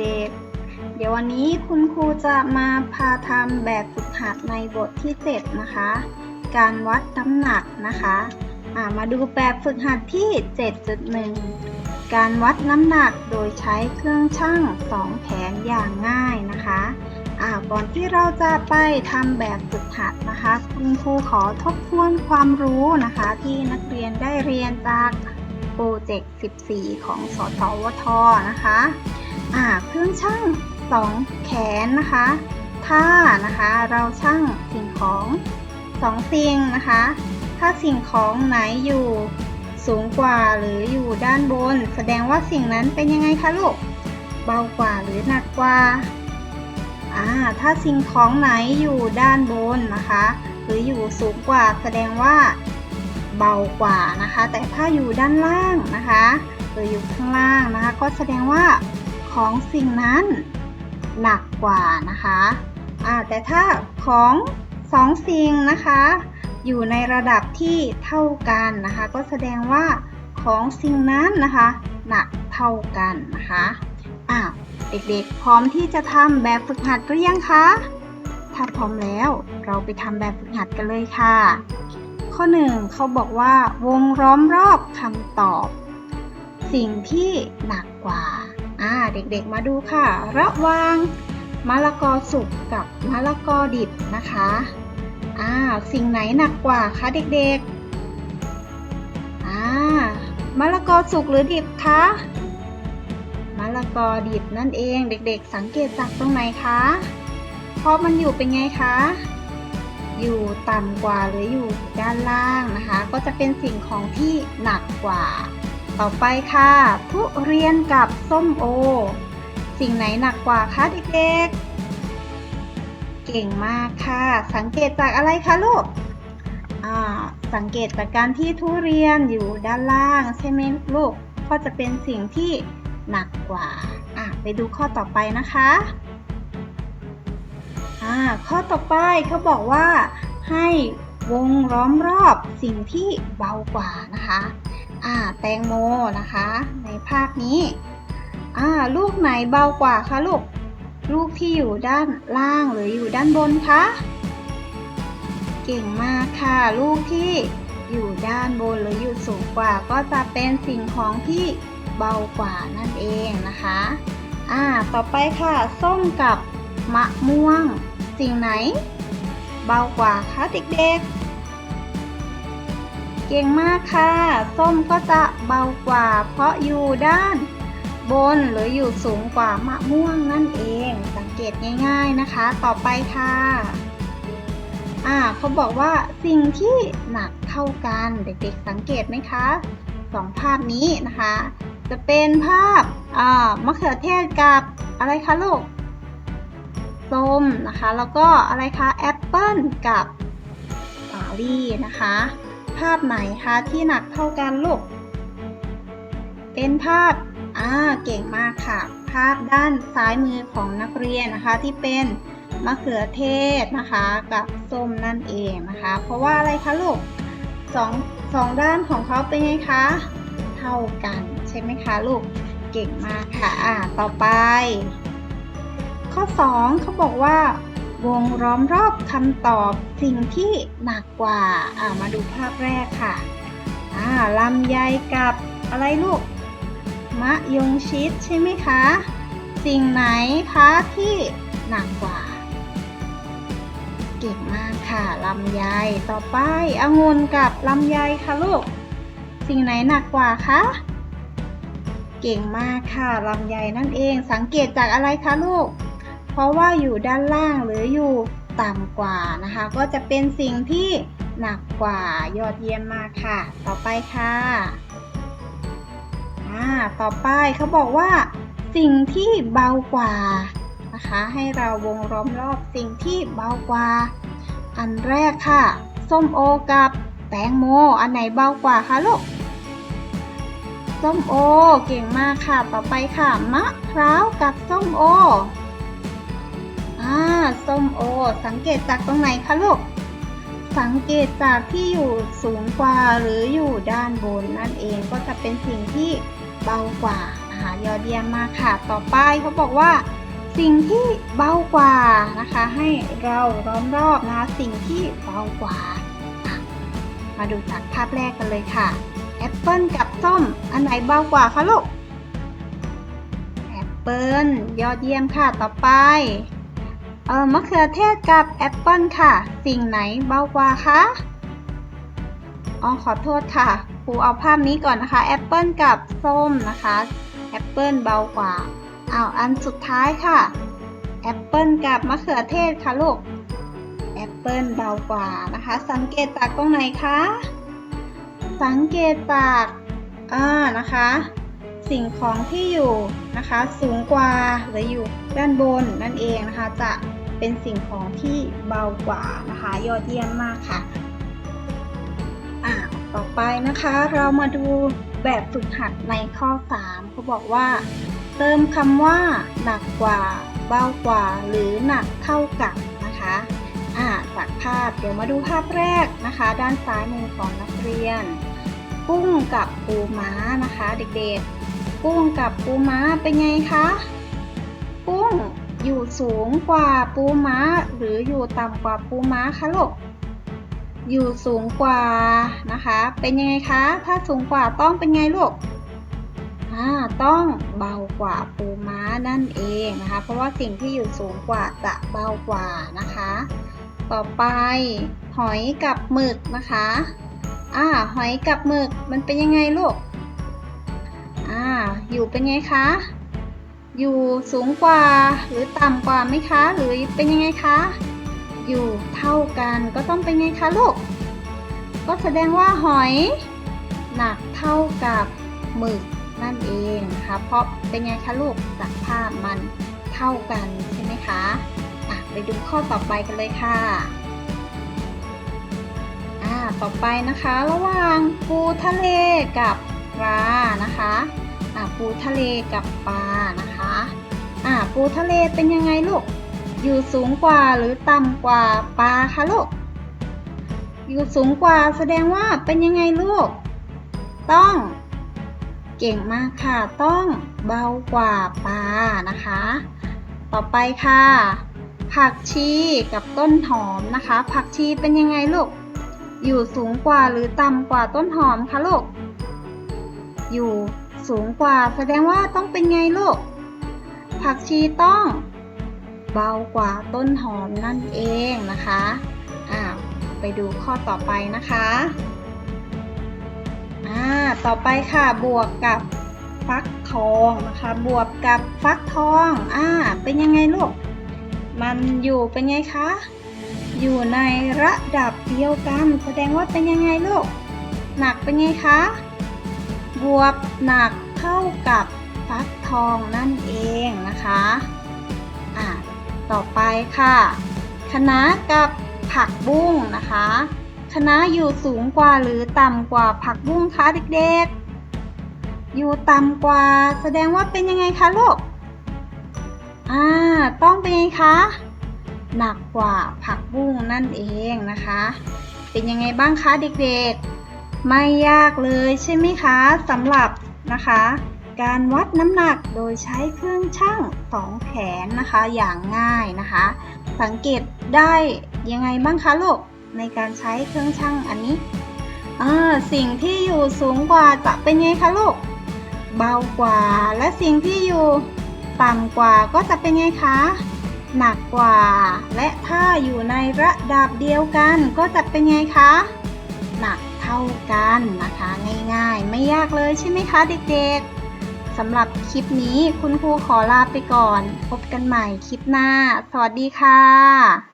เด็กๆ เดี๋ยววันนี้คุณครูจะมาพาทำแบบฝึกหัดในบทที่ 7 นะคะ การวัดน้ำหนักนะคะามาดูแบบฝึกหัดที่ 7.1 การวัดน้ำหนักโดยใช้เครื่องชั่งสองแขนอย่างง่ายนะคะก่อนที่เราจะไปทำแบบฝึกหัดนะคะ คุณครูขอทบทวนความรู้นะคะที่นักเรียนได้เรียนจากโปรเจกต์ 14 ของสสวทนะคะ อ่าเครื่องช่างสองแขนนะคะ ถ้านะคะเราช่างสิ่งของสองสิ่งนะคะ ถ้าสิ่งของไหนอยู่สูงกว่าหรืออยู่ด้านบน แสดงว่าสิ่งนั้นเป็นยังไงคะลูก เบากว่าหรือหนักกว่าอ่าถ้าสิ่งของไหนอยู่ด้านบนนะคะ หรืออยู่สูงกว่าแสดงว่าเบากว่านะคะ แต่ถ้าอยู่ด้านล่างนะคะ หรืออยู่ข้างล่างนะคะ ก็แสดงว่า ของสิ่งนั้นหนักกว่านะคะแต่ถ้าของสองสิ่งนะคะ อยู่ในระดับที่เท่ากันนะคะ ก็แสดงว่าของสิ่งนั้นนะคะ หนักเท่ากันนะคะอ่าเด็กๆ พร้อมที่จะทำแบบฝึกหัดหรือยังคะถ้าพร้อมแล้วเราไปทำแบบฝึกหัดกันเลยค่ะ ข้อ 1เขาบอกว่าวงล้อมรอบคำตอบ สิ่งที่หนักกว่า อ่าเด็กๆมาดูค่ะ ระหว่างมะละกอสุกกับมะละกอดิบนะคะอ่าสิ่งไหนหนักกว่าคะเด็กๆอ่ามะละกอสุกหรือดิบคะมะละกอดิบนั่นเองเด็กๆ สังเกตจากตรงไหนคะเพราะมันอยู่เป็นไงคะอยู่ต่ำกว่าหรืออยู่ด้านล่างนะคะ ก็จะเป็นสิ่งของที่หนักกว่า ต่อไปค่ะ ทุเรียนกับส้มโอ สิ่งไหนหนักกว่าคะเด็กๆ เก่งมากค่ะ สังเกตจากอะไรคะลูกสังเกตจากการที่ทุเรียนอยู่ด้านล่างใช่ไหมลูก ก็จะเป็นสิ่งที่หนักกว่าอะไปดูข้อต่อไปนะคะอ่าข้อต่อไปเขาบอกว่าให้วงล้อมรอบสิ่งที่เบากว่านะคะ อ่าแตงโมนะคะ ในภาพนี้อ่าลูกไหนเบากว่าคะลูก ลูกที่อยู่ด้านล่างหรืออยู่ด้านบนคะ เก่งมากค่ะ ลูกที่อยู่ด้านบนหรืออยู่สูงกว่าก็จะเป็นสิ่งของที่เบากว่านั่นเองนะคะ อ่า ต่อไปค่ะ ส้มกับมะม่วง สิ่งไหน เบากว่าคะเด็กๆ ก่งมากค่ะ ส้มก็จะเบากว่า เพราะอยู่ด้านบนหรืออยู่สูงกว่ามะม่วงนั่นเอง สังเกตง่ายๆนะคะ ต่อไปค่ะ อ่าเขาบอกว่าสิ่งที่หนักเท่ากันเด็กๆสังเกตไหมคะสองภาพนี้นะคะ จะเป็นภาพอ่ามะเขือเทศกับอะไรคะลูกส้มนะคะ แล้วก็อะไรคะแอปเปิลกับสาลี่นะคะ ภาพไหนคะที่หนักเท่ากันลูก เป็นภาพ อ่า เก่งมากค่ะ ภาพด้านซ้ายมือของนักเรียนนะคะที่เป็นมะเขือเทศนะคะ กับส้มนั่นเองนะคะ เพราะว่าอะไรคะลูกสองสองด้านของเขาเป็นไงคะ เท่ากันใช่ไหมคะลูก เก่งมากค่ะ อ่า ต่อไป ข้อ 2เขาบอกว่า วงล้อมรอบคำตอบสิ่งที่หนักกว่าอ่ามาดูภาพแรกค่ะอ่าลำไยกับอะไรลูก มะยงชิดใช่ไหมคะ สิ่งไหนคะที่หนักกว่า เก่งมากค่ะลำไยต่อไปองุ่นกับลำไยค่ะลูก สิ่งไหนหนักกว่าคะเก่งมากค่ะลำไยนั่นเองสังเกตจากอะไรคะลูก เพราะว่าอยู่ด้านล่างหรืออยู่ต่ำกว่านะคะ ก็จะเป็นสิ่งที่หนักกว่ายอดเยี่ยมมากค่ะ ต่อไปค่ะอ่าต่อไปเขาบอกว่า สิ่งที่เบากว่านะคะ ให้เราวงล้อมรอบสิ่งที่เบากว่า อันแรกค่ะ ส้มโอกับแตงโม อันไหนเบากว่าคะลูกส้มโอ เก่งมากค่ะ ต่อไปค่ะ มะพร้าวกับส้มโอ ส้มโอ สังเกตจากตรงไหนคะลูก สังเกตจากที่อยู่สูงกว่าหรืออยู่ด้านบนนั่นเองก็จะเป็นสิ่งที่เบากว่าอ่ายอดเยี่ยมมากค่ะ ต่อไปเขาบอกว่า สิ่งที่เบากว่านะคะ ให้เราล้อมรอบนะคะสิ่งที่เบากว่า มาดูจากภาพแรกกันเลยค่ะแอปเปิลกับส้มอันไหนเบากว่าคะลูกแอปเปิลยอดเยี่ยมค่ะต่อไป เออมะเขือเทศกับแอปเปิลค่ะ สิ่งไหนเบากว่าคะอ๋อขอโทษค่ะครูเอาภาพนี้ก่อนนะคะแอปเปิลกับส้มนะคะแอปเปิลเบากว่าเอาอันสุดท้ายค่ะแอปเปิลกับมะเขือเทศค่ะลูกแอปเปิลเบากว่านะคะ สังเกตจากตรงไหนคะสังเกตจากอ่านะคะ สิ่งของที่อยู่นะคะสูงกว่าหรืออยู่ด้านบนนั่นเองนะคะ จะเป็นสิ่งของที่เบากว่านะคะ ยอดเยี่ยมมากค่ะอ่าต่อไปนะคะเรามาดูแบบฝึกหัดในข้อ 3 เขาบอกว่า เติมคำว่า หนักกว่า เบากว่า หรือหนักเท่ากับนะคะอ่าจากภาพเดี๋ยวมาดูภาพแรกนะคะ ด้านซ้ายมือของนักเรียนกุ้งกับปูม้านะคะ เด็กๆ กุ้งกับปูม้าเป็นไงคะ กุ้งอยู่สูงกว่าปูม้า หรืออยู่ต่ำกว่าปูม้าคะลูก อยู่สูงกว่านะคะ เป็นยังไงคะ ถ้าสูงกว่าต้องเป็นไงลูกอ่าต้องเบากว่าปูม้านั่นเองนะคะ เพราะว่าสิ่งที่อยู่สูงกว่าจะเบากว่านะคะ ต่อไป หอยกับหมึกนะคะอ่าหอยกับหมึกมันเป็นยังไงลูก อ่า อยู่เป็นไงคะ อยู่สูงกว่าหรือต่ำกว่าไหมคะ หรือเป็นยังไงคะ อยู่เท่ากันก็ต้องเป็นไงคะลูก ก็แสดงว่าหอย หนักเท่ากับหมึกนั่นเองนะคะเพราะเป็นไงคะลูกจากภาพมันเท่ากันใช่ไหมคะอะไปดูข้อต่อไปกันเลยค่ะอ่าต่อไปนะคะ ระหว่างปูทะเลกับ ปลานะคะอ่าปูทะเลกับปลานะคะอ่าปูทะเลเป็นยังไงลูก อยู่สูงกว่าหรือต่ำกว่าปลาคะลูก อยู่สูงกว่าแสดงว่าเป็นยังไงลูก ต้อง เก่งมากค่ะ ต้องเบากว่าปลานะคะ ต่อไปค่ะ ผักชีกับต้นหอมนะคะ ผักชีเป็นยังไงลูก อยู่สูงกว่าหรือต่ำกว่าต้นหอมคะลูก อยู่ สูงกว่าแสดงว่าต้องเป็นไงลูก ผักชีต้อง เบากว่าต้นหอมนั่นเองนะคะอ่าไปดูข้อต่อไปนะคะอ่าต่อไปค่ะบวกกับฟักทองนะคะ บวกกับฟักทองอ่าเป็นยังไงลูก มันอยู่เป็นไงคะ อยู่ในระดับเดียวกัน แสดงว่าเป็นยังไงลูก หนักเป็นไงคะ บวบหนักเท่ากับฟักทองนั่นเองนะคะอ่าต่อไปค่ะคะน้ากับผักบุ้งนะคะคะน้าอยู่สูงกว่าหรือต่ำกว่าผักบุ้งคะเด็กๆ อยู่ต่ำกว่า แสดงว่าเป็นยังไงคะลูก อ่า ต้องเป็นยังไงคะ หนักกว่าผักบุ้งนั่นเองนะคะ เป็นยังไงบ้างคะเด็กๆ ไม่ยากเลยใช่ไหมคะสำหรับนะคะ การวัดน้ำหนักโดยใช้เครื่องชั่งสองแขนนะคะอย่างง่ายนะคะ สังเกตได้ยังไงบ้างคะลูกในการใช้เครื่องชั่งอันนี้สิ่งที่อยู่สูงกว่าจะเป็นไงคะลูก เบากว่าและสิ่งที่อยู่ต่ำกว่าก็จะเป็นไงคะ หนักกว่า และถ้าอยู่ในระดับเดียวกันก็จะเป็นไงคะ หนัก เท่ากันนะคะง่ายๆ ไม่ยากเลยใช่ไหมคะเด็กๆสำหรับคลิปนี้คุณครูขอลาไปก่อน พบกันใหม่คลิปหน้า สวัสดีค่ะ